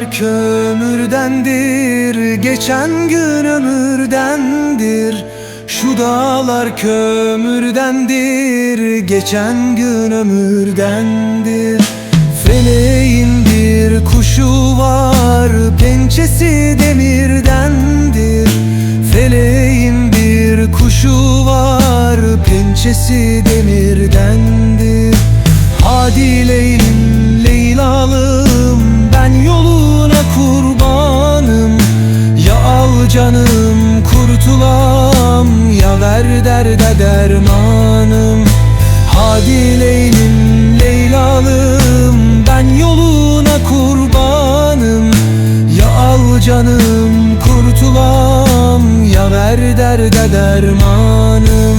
kömürdendir Geçen gün ömürdendir. Şu dağlar kömürdendir Geçen gün ömürdendir. Feleğin bir kuşu var Pençesi demirdendir. Feleğin bir kuşu var Pençesi demirdendir kurtulam Ya ver derde dermanım. Hadi Leylim Leylalım Ben yoluna kurbanım. Ya al canım kurtulam Ya ver derde dermanım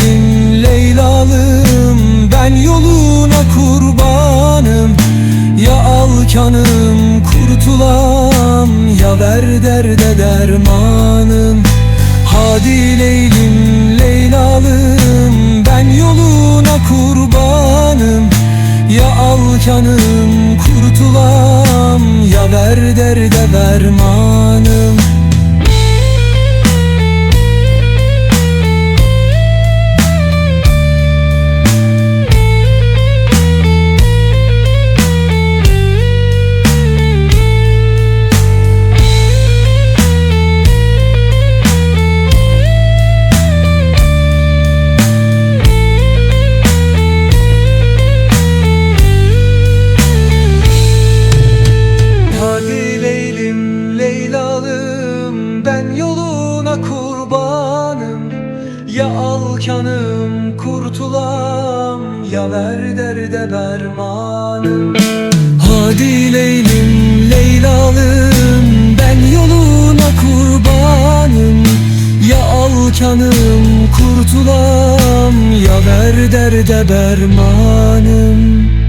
al kanım kurtulam Ya ver derde dermanım. Hadi Leylim Leylalım Ben yoluna kurbanım. Ya al kanım kurtulam Ya ver derde dermanım Ya al kanım kurtulam Ya ver derde dermanım Hadi Leylim Leylalım Ben yoluna kurbanım. Ya al kanım kurtulam Ya ver derde dermanım